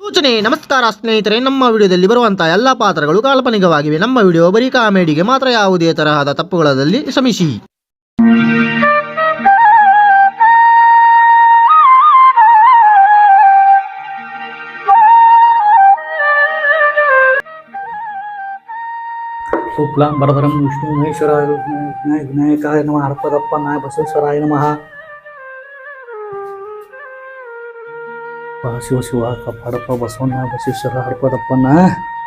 ಸೂಚನೆ, ನಮಸ್ಕಾರ ಸ್ನೇಹಿತರೆ, ನಮ್ಮ ವಿಡಿಯೋದಲ್ಲಿ ಬರುವಂತಹ ಎಲ್ಲ ಪಾತ್ರಗಳು ಕಾಲ್ಪನಿಕವಾಗಿವೆ. ನಮ್ಮ ವಿಡಿಯೋ ಬರೀ ಕಾಮಿಡಿಗೆ ಮಾತ್ರ ಯಾವುದೇ ತರಹದ ತಪ್ಪುಗಳಲ್ಲಿ ಶ್ರಮಿಸಿ. ಶುಕ್ಲಾಂ ಬರದರಂ ವಿಷ್ಣು, ಮಹೇಶ್ವರಾಯ ವಿನಾಯಕ ವಿನಾಯಕಾಯ ನಮಃ ಹರಪದಪ್ಪ ನಾಯ ಬಸವೇಶ್ವರಾಯ, ನಮಃ. ಶಿವ ಶಿವ ಕಾಪಾಡಪ್ಪ ಬಸವಣ್ಣ ಬಸವೇಶ್ವರ ಆ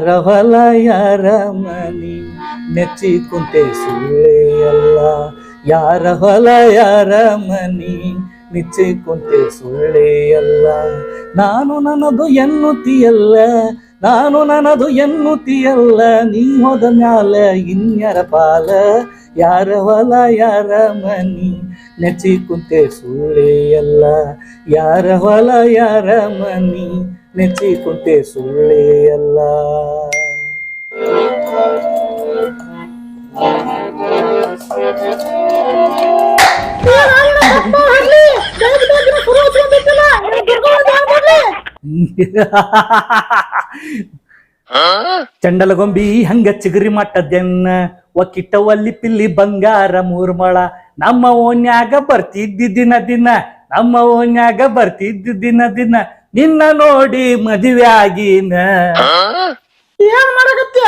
ಯಾರ ಹೊಲ ಯಾರ ಮನಿ ನೆಚ್ಚಿ ಕುಂತೆ ಸುಳ್ಳೆಯಲ್ಲ. ಯಾರ ಹೊಲ ಯಾರ ಮನಿ ನಿಚ್ಚಿ ಕುಂತೆ ಸುಳ್ಳೆಯಲ್ಲ. ನಾನು ನನ್ನದು ಎನ್ನುತ್ತಿಯಲ್ಲ, ನಾನು ನನ್ನದು ಎನ್ನುತ್ತಿಯಲ್ಲ. ನೀ ಹೋದ ಮ್ಯಾಲ ಇನ್ಯರ ಪಾಲ ಯಾರ ಹೊಲ ಯಾರ ಮನಿ ನೆಚ್ಚಿ ಕುಂತೆ ಸುಳ್ಳೆಯಲ್ಲ. ಯಾರ ಯಾರ ಮನಿ ನೆಚ್ಚಿ ಕುಂತೆ ಸುಳ್ಳೆಯಲ್ಲ. ಚಂಡಲಗೊಂಬಿ ಹಂಗ ಚಿಗರಿ ಮಟ್ಟದೆನ್ನ ಒಕ್ಕಿಟ್ಟವಲ್ಲಿ ಪಿಲ್ಲಿ ಬಂಗಾರ ಮೂರ್ಮಳ. ನಮ್ಮ ಓನ್ಯಾಗ ಬರ್ತಿದ್ದಿ ದಿನ ದಿನ ನಮ್ಮ ಓನ್ಯಾಗ ಬರ್ತಿದ್ದಿ ದಿನ ದಿನ. ನಿನ್ನ ನೋಡಿ ಮದುವೆ ಆಗಿನ ಏನ್ ಮಾಡಕತ್ತಿ?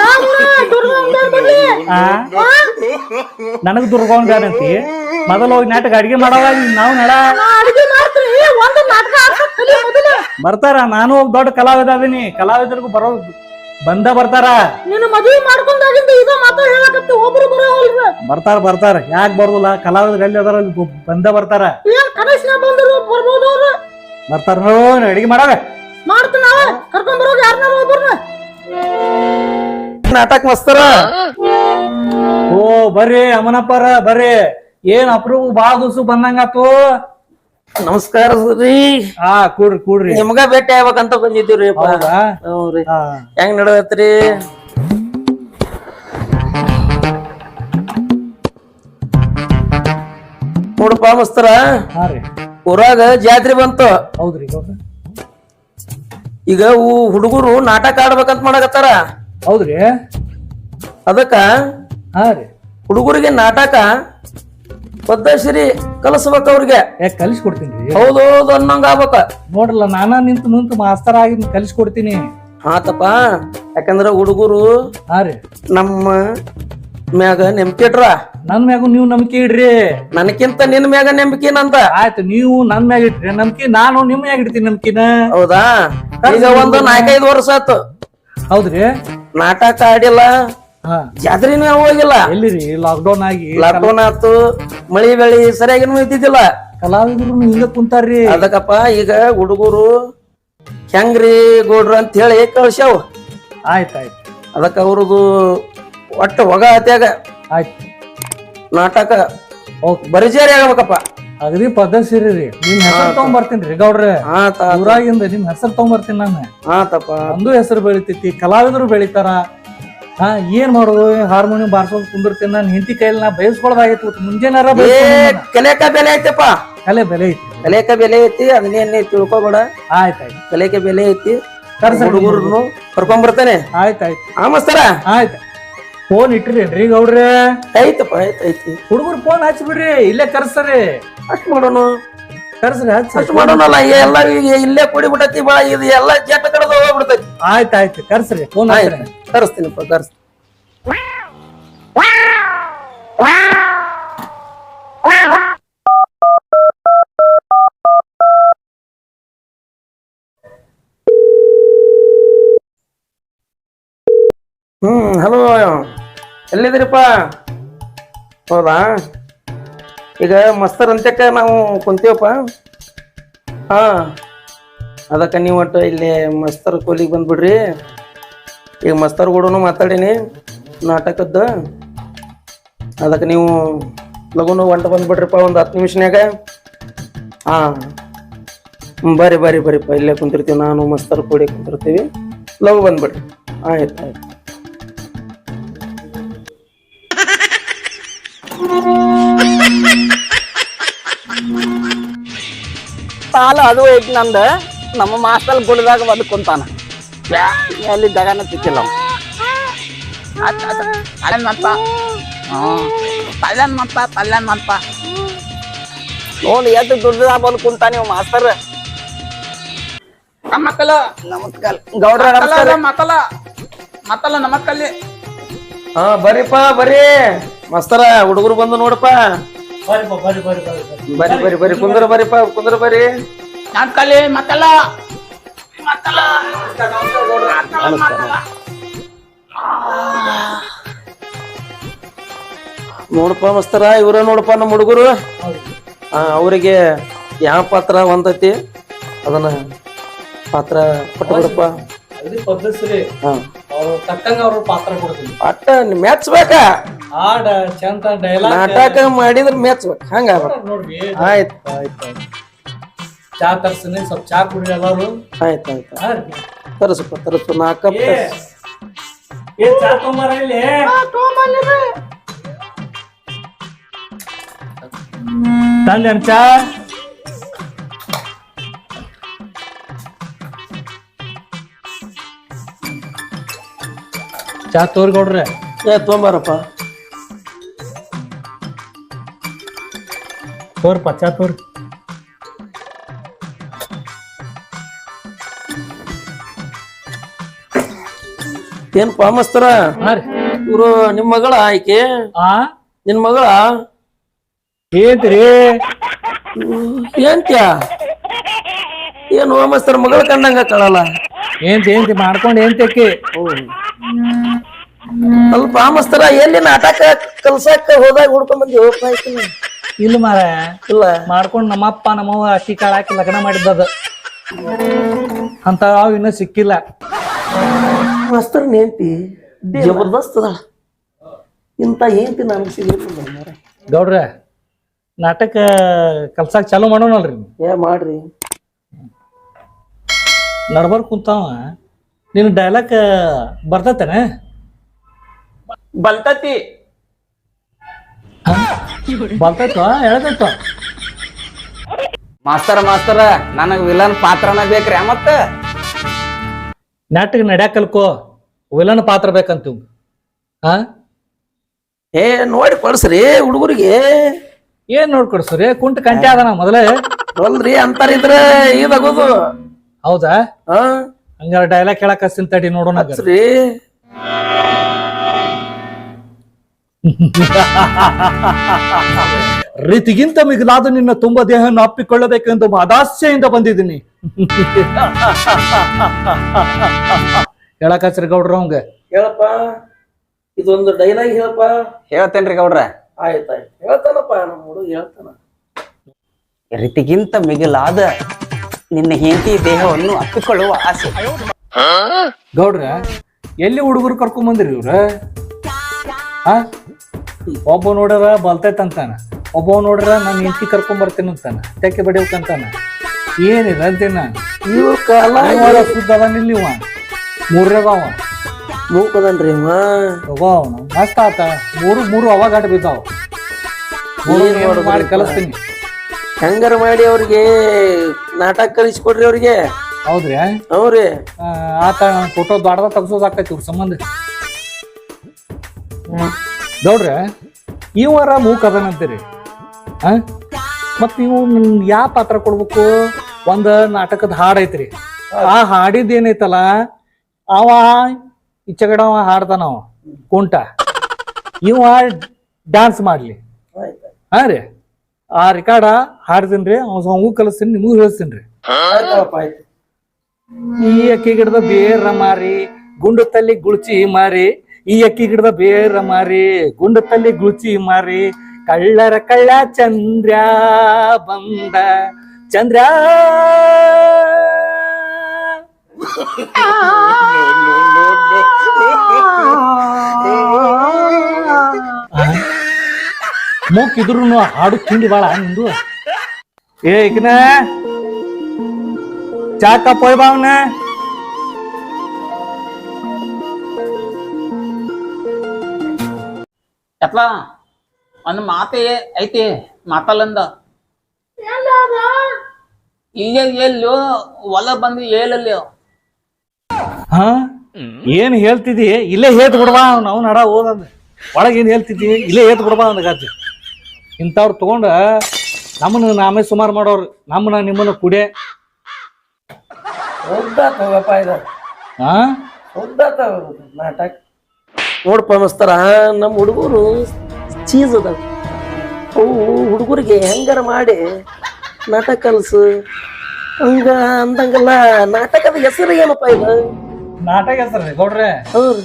ನನಗ್ ದುರ್ಗೊಂಡಂತಿ ಮೊದಲು ಹೋಗಿ ನಾಟಕ ಅಡಿಗೆ ಮಾಡವ ನಾವು ನಡ. ಅಡಿಗೆ ಮಾಡ್ತೀನಿ. ಒಂದು ನಾಟಕ ಆಡ್ಸಕ್ ಕಲಿ ಮೊದಲು. ಬರ್ತಾರ ನಾನು ಒಬ್ಬ ದೊಡ್ಡ ಕಲಾವಿದ ಅದೀನಿ ಕಲಾವಿದರಿಗೂ ಬರೋ ಬಂದ ಬರ್ತಾರ. ನಿನ್ನ ಮದುವೆ ಮಾಡ್ಕೊಂಡಾಗಿಂದ ಇದ ಮಾತಾ ಹೇಳಕತ್ತಿ ಒಬ್ರು ಬರೋವಲ್ರ ಬರ್ತಾರ ಬರ್ತಾರ. ಯಾಕೆ ಬರೋದಿಲ್ಲ? ಕಲಾವಿದ್ರಲ್ಲಿ ಅದಾರ ಅಲ್ಲಿ ಬ- ಬಂದ ಬರ್ತಾರ. ಏನ್ ಕನಸಿನ ಬಂದ್ರು ಬರ್ಬೋದು ಅವ್ರು ಬರ್ತಾರ ನೋಡಿ ಅಡಿಗೆ ಮಾಡವ. ಮಾಡ್ತೀನಿ ನಾವ ಕರ್ಕೊಂಡ್ ಬರೋಗ ಯಾರನ್ನಾರ ಒಬ್ಬರನ್ನ ನಾಟಕ ಮಸ್ತರ. ಓ ಬರ್ರಿ ಅಮನಪ್ಪರ ಬರ್ರಿ. ಏನ್ ಅಪ್ರೂವ್ ಬಾಳ ದಿವ್ಸ ಬಂದಂಗಾತು? ನಮಸ್ಕಾರ ರೀ ಹಾ ಕೂಡ್ರಿ ಕೂಡ್ರಿ. ನಿಮ್ಗ ಭೇಟಿ ಆಗ್ಬೇಕಂತ ಬಂದಿದ್ದೀವ್ರಿ ಹೌದಾ? ಹ್ಞೂರಿ ಹಾ. ಹೆಂಗ್ ನಡದತ್ರಿ? ನೋಡಪ್ಪ ಮಸ್ತರ. ಹಾ ರೀ. ಊರಾಗ ಜಾತ್ರೆ ಬಂತು. ಹೌದ್ರಿ ಗೌಡ್ರ. ಈಗ ಹುಡುಗರು ನಾಟಕ ಆಡ್ಬೇಕಂತ ಮಾಡಕತ್ತಾರ. ಹೌದ್ರಿ. ಅದಕ್ಕ ಹಾ ರೀ. ಹುಡುಗರಿಗೆ ನಾಟಕ ಪದ್ಧಶ್ರೀ ಕಲಿಸ್ಬೇಕ ಅವ್ರಿಗೆ. ಕಲಿಸ್ಕೊಡ್ತೀನಿ ಹೌದೌದು ಹೌದು ಹೌದು ಅನ್ನಂಗ ಆಗ್ಬೇಕ. ನೋಡ್ರಲ್ಲ ನಾನಾ ನಿಂತು ನಿಂತು ಮಾಸ್ತರ್ ಆಗಿ ಕಲಿಸ್ಕೊಡ್ತೀನಿ. ಆತಪ್ಪ ಯಾಕಂದ್ರ ಹುಡುಗರು ಹಾ ರೀ. ನಮ್ಮ ಮ್ಯಾಗ ನಂಬಿಕೆ ಇಟ್ರ ನನ್ ಮ್ಯಾಗ ನೀವು ನಂಬಿಕೆ ಇಡ್ರಿ. ನನಕ್ಕಿಂತ ನಿನ್ ಮ್ಯಾಗ ನಂಬಿಕೆ ನಂದ? ಆಯ್ತು ನೀವು ನನ್ ಮ್ಯಾಗ ಇಟ್ರಿ. ನಂಬಿಕೆ ನಾನು ನಿಮ್ ಮ್ಯಾಗ ಇಡ್ತೀನಿ ನಂಬಿಕೆನ. ಹೌದಾ? ಈಗ ಒಂದು ನಾಲ್ಕೈದು ವರ್ಷ ಆತು. ಹೌದ್ರಿ? ನಾಟಕ ಆಡಿಲ್ಲ. ಜಾತ್ರಿನೂ ಹೋಗಿಲ್ಲ? ಎಲ್ಲಿರಿ? ಲಾಕ್ಡೌನ್ ಆಗಿ ಲಾಕ್ಡೌನ್ ಆತು. ಮಳಿ ಬೆಳಿ ಸರಿಯಾಗಿ ಇದ್ದಿದ್ದಿಲ್ಲ. ಕಲಾವಿದ್ರು ಹಿಂಗ ಕುಂತಾರ್ರಿ. ಅದಕ್ಕಪ್ಪ ಈಗ ಹುಡುಗರು ಹೆಂಗ್ರಿ ಗೌಡ್ರು ಅಂತ ಹೇಳಿ ಕಳ್ಸ್ಯಾವ ಆಯ್ತಾಯ್ತು ಅದಕ್ಕ ಅವ್ರದ್ದು ಒಟ್ಟು ಹೊಗ ಹತ್ಯಾಗ ಆಯ್ತು. ನಾಟಕ ಓಕೆ. ಬರಿಜೇರಿ ಆಗ್ಬೇಕಪ್ಪ. ಅಗದಿ ಪದ್ಧತಿ ರೀ. ನಿಮ್ ಹೆಸರು ತಗೊಂಬರ್ತೀನಿ ರೀ ಗೌಡ್ರೆ. ಆತ ಊರಾಗಿಂದ ನಿಮ್ ಹೆಸರು ತಗೊಂಬರ್ತೀನಿ ನಾನು. ಆತಪ್ಪ. ಒಂದು ಹೆಸರು ಬೆಳಿತೈತಿ ಕಲಾವಿದರು ಬೆಳಿತಾರ. ಹಾ ಏನ್ ಮಾಡೋದು? ಹಾರ್ಮೋನಿಯಂ ಬಾರ್ಸೋದ್ ಕುಂದಿರ್ತೀನಿ ನಾನು. ಹಿಂತಿ ಕೈಯಲ್ಲಿ ನಾ ಬಯಸ್ಕೊಳ್ದಾಗಿತ್ತು ಮುಂಜಾನಾರ ಏ ಕಲೆಕ ಬೆಲೆ ಐತಪ್ಪ. ಕಲೆ ಬೆಲೆ ಐತಿ. ಕಲೆಕ ಬೆಲೆ ಐತಿ ಅದನ್ನೇನ್ ತಿಳ್ಕೊಬೇಡ. ಆಯ್ತಾಯ್ತು ಆಯ್ತ್. ಕಲೆಕ ಬೆಲೆ ಐತಿ. ಕರ್ಸ ಹುಡುಗರು ಕರ್ಕೊಂಡ್ ಬರ್ತಾನೆ. ಆಮಸ್ತಾರ ಆ ಮಸ್ತರ? ಆಯ್ತ್. ಫೋನ್ ಇಟ್ಟಿರಿ ಗೌಡ್ರೆ? ಐತಪ್ಪ ಐತ್ ಐತಿ ಹುಡುಗರು ಫೋನ್ ಹಚ್ಬಿಡ್ರಿ ಇಲ್ಲೇ ಕರ್ಸರಿ. ಅಷ್ಟ್ ಮಾಡೋಣ. ಕರ್ಸ್ರಿ ಹಚ್ಚ. ಅಷ್ಟ್ ಮಾಡೋಣಲ್ಲ ಎಲ್ಲ ಈಗ ಇಲ್ಲೇ ಕೊಡಿ ಬಿಟ್ಟತಿ ಬಾ ಇದು ಎಲ್ಲ ಜಟ್ಟ ಕಡದ ಹೋಗ್ಬಿಡ್ತೈತಿ. ಆಯ್ತ್ ಆಯ್ತು ಕರ್ಸ್ರಿ ಫೋನ್ ಆಯ್ತು ಹಚ್ರಿ ಕರೆಸ್ತೀನಿಪ್ಪ ಕರ್ಸ್ ಹ್ಮ್ ಹಲೋ ಎಲ್ಲಿದ್ದೀರಿಪ್ಪ? ಹೌದಾ? ಈಗ ಮಸ್ತರ್ ಅಂತ್ಯಕ್ಕ ನಾವು ಕುಂತೀವಪ್ಪ. ಹಾಂ. ಅದಕ್ಕೆ ನೀವು ಒಟ್ಟು ಇಲ್ಲಿ ಮಸ್ತರ್ ಕೋಲಿಗೆ ಬಂದುಬಿಡ್ರಿ. ಈಗ ಮಸ್ತರ್ ಕೂಡನು ಮಾತಾಡೀನಿ, ನಾಟಕದ್ದು. ಅದಕ್ಕೆ ನೀವು ಲಗುನು ಹೊಂಟ ಬಂದುಬಿಡ್ರಿಪ್ಪ, ಒಂದು ಹತ್ತು ನಿಮಿಷನ್ಯಾಗ. ಹಾಂ. ಬರ್ರಿ ಬರ್ರಿ, ಬರ್ರಿಪ್ಪ, ಇಲ್ಲೇ ಕುಂತಿರ್ತೀವಿ, ನಾನು ಮಸ್ತರ್ ಕೂಡಿ ಕುಂತಿರ್ತೀವಿ. ಲಗು ಬಂದುಬಿಡ್ರಿ. ಆಯ್ತು ಆಯ್ತು. ಸಾಲ ಅದು ಐತಿ ನಂದ. ನಮ್ಮ ಮಾಸ್ತಲ್ ಗುಡ್ದಾಗ ಬಂದು ಕುಂತಾನ. ಎಲ್ಲಿ ದಗಾನ ಸಿಕ್ಕಿಲ್ಲ ಅವ. ಪಲ್ಯನ್ ಮಪ್ಪ ಹ್ಮ್ ಪಲ್ಯನ್ ಮಪ್ಪ ಪಲ್ಯನ್ ಮಪ್ಪ ನೋಡು ಎಷ್ಟು ದುಡ್ಡದಾಗ ಬಂದು ಕುಂತಾನ ನೀವು ಮಾಸ್ತರ್. ಮಕ್ಕಳ. ನಮಸ್ಕಾರ. ಗೌಡ್ರ ನಮಸ್ಕಾರ. ಮಕ್ಕಳ. ಮಕ್ಕಳ ನಮಕ್ಕಲ್ಲಿ ಹಾ ಬರೀಪ್ಪ ಬರೀ ಮಸ್ತರ ಹುಡುಗರು ಬಂದು ನೋಡಪ್ಪ. ಬರ್ರಿ ಬರ್ರಿ ಬರ್ರಿ ಕುಂದ್ರ ಬರ್ರಿಪ್ಪ ಕುಂದ್ರ ಬರ್ರಿ ನಾನ್ ಕಲಿ ಮತ್ತಲ್ಲ. ಮತ್ತಲ್ಲ. ನೋಡಪ್ಪ ಮಸ್ತರ ಇವ್ರ ನೋಡಪ್ಪ ನಮ್ಮ ಹುಡುಗರು. ಹಾ ಅವರಿಗೆ ಯಾವ ಪಾತ್ರ ಒಂದೈತಿ? ಅದನ್ನ ಪಾತ್ರ ಕೊಟ್ಟು ಬಿಡಪ್ಪ. ಅದು ಪದ್ಧತಿ ಹಾ. ಅವ್ರು ತಕ್ಕಂಗ ಅವ್ರ ಪಾತ್ರ ಕೊಡ್ತೀನಿ. ಅಟ್ಟ ಮೆಚ್ಬೇಕ ಹಾಡ ಚಂದ ಡೈಲಾಗ್ ನಾಟಕ ಮಾಡಿದ್ರ ಮೆಚ್ಬೇಕ ಹಂಗ ನೋಡ್ರಿ ಆಯ್ತು ಆಯ್ತು ಆಯ್ತು. ಚಾ ತರ್ಸಿನಿ ಸ್ವಲ್ಪ ಚಾ ಕುಡ್ರಿ ಎಲ್ಲಾರು. ಆಯ್ತು ಆಯ್ತು. ತರಸಪ್ಪ ತರಸು ನಾಲ್ಕ ಏ. ಚಾ ತೊಂಬಾರ ಇಲ್ಲಿ. ತಂದೇನ್ ಚಾ? ಚಾ ತೋರ್ಕೊಡ್ರಿ ಏ ತೊಂಬಾರಪ್ಪ ತೋರ್ಪ ಚಾ ತೋರಿ ಏನ್ ಪಾಮಸ್ತರ? ಇವ್ರು ನಿಮ್ ಮಗಳ ಆಯ್ಕೆ? ಆ? ನಿನ್ ಮಗಳ? ಏನ್ರಿ ಏನ್ತ್ಯ? ಏನು ಮಸ್ತರ ಮಗಳ ಕಂಡಂಗ ಕಳಲ್ಲ? ಏನ್ ಏನ್ತಿ ಮಾಡ್ಕೊಂಡ್ ಏನ್ ತೆಕ್ಕಿ ಸ್ವಲ್ಪ ಮಸ್ತರ ಎಲ್ಲಿ ನಾಟಕ ಕಲ್ಸಕ್ಕ ಹೋದಾಗ ಹುಡ್ಕೊಂಡ್ ಬಂದಿ ಹೋಗ್ತಾ ಇಲ್ಲ ಮಾರ. ಇಲ್ಲ. ಮಾಡ್ಕೊಂಡ್ ನಮ್ಮಪ್ಪ ನಮ್ಮವ್ವ ಅಕ್ಕಿ ಕಾಳು ಹಾಕಿ ಲಗ್ನ ಮಾಡಿದ್ದದ. ಅಂತ ಇನ್ನೂ ಸಿಕ್ಕಿಲ್ಲ. ಮಾಸ್ತರ್ ನೇಂತಿ ಜಬರ್ದಸ್ತ್ ಏಂತಿ ನನಗೆ ಸಿಗಲಿಲ್ಲ ಮಾರ್ರೆ. ಗೌಡ್ರ ನಾಟಕ ಕಲ್ಸಾಕ್ ಚಾಲು ಮಾಡೋಣಲ್ರಿ ಏ ಮಾಡ್ರಿ. ನಡ್ಬರ್ ಕುಂತಾವ. ನಿನ್ ಡೈಲಾಗ್ ಬರ್ತತೇನೆ? ಬಲ್ತತಿ. ಬರ್ತೈತೋ? ಹೇಳ್ತೈತೋ? ಮಾಸ್ತರ ಮಾಸ್ತರ ನನಗ್ ವಿಲನ್ ಪಾತ್ರನ ಬೇಕ್ರಿ ಮತ್ತ? ನಾಟಕ ನಡ್ಯಾಕಲ್ಕೋ ವಿಲನ್ ಪಾತ್ರ ಬೇಕಂತ ಹಾ? ಏ ನೋಡಿ ಕೊಡ್ಸ್ರಿ ಹುಡುಗರಿಗೆ. ಏನ್ ನೋಡ್ಕೊಡ್ಸ್ರಿ ಕುಂಟ ಕಂಟೆ ಅದ ನಾ ಮೊದಲೇ. ಅಲ್ರಿ ಅಂತಾರಿದ್ರೆ ಇದಾಗೋದು ಹೌದಾ? ಹಂಗಾರ ಡೈಲಾಗ್ ಹೇಳಕ್ ಹಸ್ತಿನ್ ತಡಿ ನೋಡೋಣ ರೀತಿಗಿಂತ ಮಿಗಿಲಾದ ನಿನ್ನ ತುಂಬ ದೇಹವನ್ನು ಅಪ್ಪಿಕೊಳ್ಳಬೇಕೆಂದು ಅದಾಸ್ಯೆಯಿಂದ ಬಂದಿದ್ದೀನಿ. ಹೇಳಕ್ಕ ಸರಿ ಗೌಡ್ರ ಅವಂಗ ಹೇಳಪ್ಪ ಇದೊಂದು ಡೈಲಾಗ್ ಹೇಳಪ್ಪ. ಹೇಳ್ತೇನ್ರಿ ಗೌಡ್ರ. ಆಯ್ತಾಯ್ತು ಹೇಳ್ತಾನಪ್ಪ ನಮ್ಮ ಹುಡುಗ ಹೇಳ್ತಾನ. ರೀತಿಗಿಂತ ಮಿಗಿಲಾದ ನಿನ್ನ ಹೆಂಡತಿ ದೇಹವನ್ನು ಅಪ್ಪಿಕೊಳ್ಳುವ ಆಸೆ. ಗೌಡ್ರ ಎಲ್ಲಿ ಹುಡುಗರು ಕರ್ಕೊಂಡ್ ಬಂದ್ರಿ ಇವ್ರ? ಆ? ಒಬ್ಬ ನೋಡ್ರ ಬಲ್ತೈತಂತಾನ ಒಬ್ಬ ನೋಡ್ರ ನಾನು ಹೆಂಡತಿ ಕರ್ಕೊಂಡ್ ಬರ್ತೇನೆ ಅಂತಾನ ತೆಕ್ಕೆ ಬಡಿಯೋಕಂತಾನ ಏನಿದೆ ಅಂತೀನ ಇವ್ರ ಕಾಲ ಶುದ್ಧ ಅದಾನಿಲ್ಲ ಇವ. ಮೂರ್ನೇದವ ಮೂಕದನ್ರಿ ಇವ. ತಗೋ ಅವ್ನು ಮಸ್ತ್ ಆತ. ಮೂರು ಮೂರು ಅವಾಗ ಆಟ ಬಿದ್ದಾವ. ಮೂರು ಏನ್ ಏನ್ ಮಾಡೋದು ಮಾಡಿ? ಕಲಿಸ್ತೀನಿ. ಹೆಂಗಾರ ಮಾಡಿ ಅವ್ರಿಗೆ? ನಾಟಕ ಕಲಿಸ್ಕೊಡ್ರಿ ಅವ್ರಿಗೆ. ಹೌದ್ರಿ ಅವ್ರಿ ಆ, ಆತ ಫೋಟೋ ದೊಡ್ಡದ ತೆಗ್ಸೋದ್ ಆಕೈತಿ ಇವ್ರ ಸಂಬಂಧ. ಗೌಡ್ರ ಈ ವಾರ ಮೂಕ್ ಅದನಂತೀರಿ ಹಾಂ ಮತ್ತು ನೀವು ಯಾವ ಪಾತ್ರ ಕೊಡ್ಬೇಕು? ಒಂದು ನಾಟಕದ ಹಾಡ್ ಐತ್ರಿ. ಆ ಹಾಡಿದ್ದು ಏನೈತಲ್ಲ, ಅವ ಇಚ್ಚಗಡವ ಅವ ಕುಂಟ. ಇವ ಡ್ಯಾನ್ಸ್ ಮಾಡ್ಲಿ. ಹಾ ರೀ? ಆ ರೆಕಾರ್ಡ ಹಾಡ್ತೀನಿ ಅವ್ ಅವು ಕಲಿಸ್ತೀನಿ, ನಿಮಗೂ ಹೇಳ್ತೀನಿ ರೀ. ಈ ಅಕ್ಕಿ ಗಿಡದ ಬೇರ ಮಾರಿ, ಗುಂಡು ತಲ್ಲಿ ಗುಳ್ಚಿ ಮಾರಿ ಈ ಅಕ್ಕಿ ಗಿಡದ ಬೇರ ಮಾರಿ ಗುಂಡ ತಲ್ಲಿ ಗುಚಿ ಮಾರಿ, ಕಳ್ಳರ ಕಳ್ಳ ಚಂದ್ರ ಬಂದ. ಚಂದ್ರ ಮೂಕಿದ್ರು ಹಾಡು ತಿಂಡಿ ಬಾಳ ನಿಂದು. ಏ ಚಾ ಚಾಕ ಪೋಯ್ ಬಾವ್ನ. ಎತ್ಲ అన్న ಮಾತೆ ಐತಿ ಮಾತಲ್ಲಂದ. ಈಗ ಎಲ್ಲೋ ಹೊಲ ಬಂದು ಹೇಳಲ್ಲೋ ಹಾ? ಏನ್ ಹೇಳ್ತಿದಿ? ಇಲ್ಲೇ ಹೇತ್ ಬಿಡ್ಬಾ ನಾವು ನಡ ಓದಂದ. ಒಳಗೆ ಏನ್ ಹೇಳ್ತಿದ್ದಿ ಇಲ್ಲೇ ಹೇತ್ ಬಿಡ್ಬಾ ಅಂದಗಾತಿ ಇಂಥವ್ರು ತಗೊಂಡ ನಮ್ಮನ್ನ ನಾಮೇ ಸುಮಾರು ಮಾಡೋರು ನಮ್ಮನ್ನ ನಿಮ್ಮನ್ನ ಕುಡೆ. ಉದ್ದ ತಗೋಪ್ಪ ಇದು. ಹಾ? ಉದ್ದಾತ ನಾಟಕ. ನೋಡಪ್ಪ ಮಸ್ತರ ನಮ್ಮ ಹುಡುಗರು ಚೀಸ್ ಅದಾವ. ಅವು ಹುಡುಗರಿಗೆ ಹೆಂಗಾರ ಮಾಡಿ ನಾಟಕ ಕಲಸು. ಹಂಗ ಅಂದಂಗಲ್ಲ ನಾಟಕದ ಹೆಸರು ಏನಪ್ಪ ಇದು? ನಾಟಕ ಹೆಸರು ಗೌಡ್ರೆ. ಹೌದು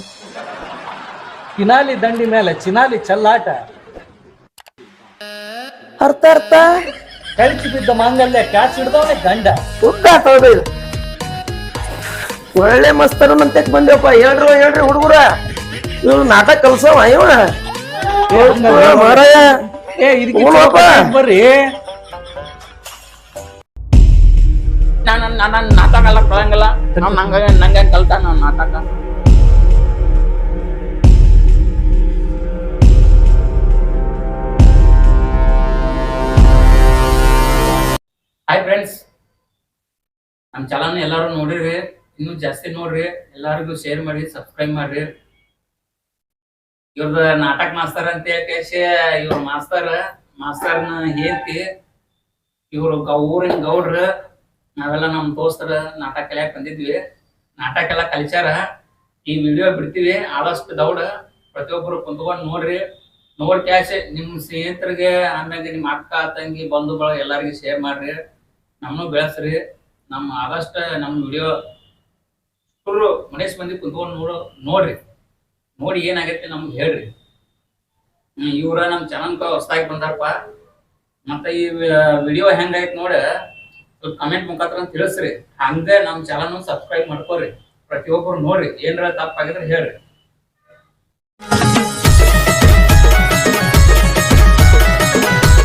ಕಿನಾಲಿ ದಂಡಿ ಮೇಲೆ ಚಿನಾಲಿ ಚಲ್ಲಾಟ. ಅರ್ಥ ಅರ್ಥ. ಕಳಿಸಿ ಬಿದ್ದ ಮಾಂಗಲ್ಯ ಕ್ಯಾಚ್ ಹಿಡ್ದವನೇ ಗಂಡ. ಉದ್ದಾತ ಹೌದು ಒಳ್ಳೆ ಮಸ್ತರು ನಂತೆ ಬಂದೇವಪ್ಪ ಹೇಳ್ರು ಹೇಳ್ರಿ ಹುಡುಗರ. ಇವ್ರು ನಾಟಕ ಕಲ್ಸವ ಇವ ಮಾರಾಯ. ಏ ಇದಕ್ಕೆ. ಬರ್ರಿ. ನಾನು ನಾನು ನಾಟಕ ಎಲ್ಲ ಕಳಂಗಿಲ್ಲ. ನಾವು ನಂಗೆ ನಂಗೆ ಕಲ್ತ ನಾನು ನಾಟಕ? ಹಾಯ್ ಫ್ರೆಂಡ್ಸ್ ನಮ್ಮ ಚಾನಲ್ ಎಲ್ಲರೂ ನೋಡಿರಿ ಇನ್ನೂ ಜಾಸ್ತಿ ನೋಡ್ರಿ. ಎಲ್ಲರಿಗೂ ಶೇರ್ ಮಾಡಿ ಸಬ್ಸ್ಕ್ರೈಬ್ ಮಾಡ್ರಿ. ಇವ್ರದ ನಾಟಕ ಮಾಸ್ತರ್ ಅಂತ ಹೇಳಿ ಇವ್ರ ಮಾಸ್ತರ್, ಮಾಸ್ತರ್ನ ಹೇಳ್ತಿ ಇವ್ರು ಊರಿನ ಗೌಡ್ರ, ನಾವೆಲ್ಲ ನಮ್ಮ ದೋಸ್ತರ ನಾಟಕ ಕಲಿಯಾಕ ಬಂದಿದ್ವಿ. ನಾಟಕ ಎಲ್ಲ ಕಲಿಸ್ಯಾರ. ಈ ವಿಡಿಯೋ ಬಿಡ್ತೀವಿ. ಆದಷ್ಟು ದೌಡ. ಪ್ರತಿಯೊಬ್ಬರು ಕುಂತ್ಕೊಂಡು ನೋಡ್ರಿ. ನೋಡಿ ಕ್ಯಾಶ್ ನಿಮ್ಮ ಸ್ನೇಹಿತರಿಗೆ, ಆಮ್ಯಾಗ ನಿಮ್ಮ ಅಕ್ಕ, ತಂಗಿ ಬಂಧು ಬಳಗ ಎಲ್ಲರಿಗೂ ಶೇರ್ ಮಾಡ್ರಿ. ನಮ್ಮನ್ನು ಬೆಳೆಸ್ರಿ. ನಮ್ಮ ಆದಷ್ಟ ನಮ್ಮ ವಿಡಿಯೋ ಫುಲ್ ಮನೇಶ್ ಮಂದಿ ಕುಂತ್ಕೊಂಡು ನೋಡು ನೋಡ್ರಿ. ನೋಡಿ ಏನಾಗತ್ತೆ ನಮ್ಗೆ ಹೇಳ್ರಿ. ಇವ್ರ ನಮ್ಮ ಚಾನಲ್ಕ ಹೊಸ್ದಾಗಿ ಬಂದಾರಪ್ಪ. ಮತ್ತೆ ಈ ವಿಡಿಯೋ ಹೆಂಗಾಯ್ತು ನೋಡ, ಸ್ವಲ್ಪ ಕಮೆಂಟ್ ಮುಖಾಂತರ ತಿಳಿಸ್ರಿ. ಹಂಗೆ ನಮ್ಮ ಚಾನಲ್ ಸಬ್ಸ್ಕ್ರೈಬ್ ಮಾಡ್ಕೋರಿ. ಪ್ರತಿಯೊಬ್ಬರು ನೋಡ್ರಿ, ಏನಾರ ತಪ್ಪಾಗಿದ್ರೆ ಹೇಳ್ರಿ.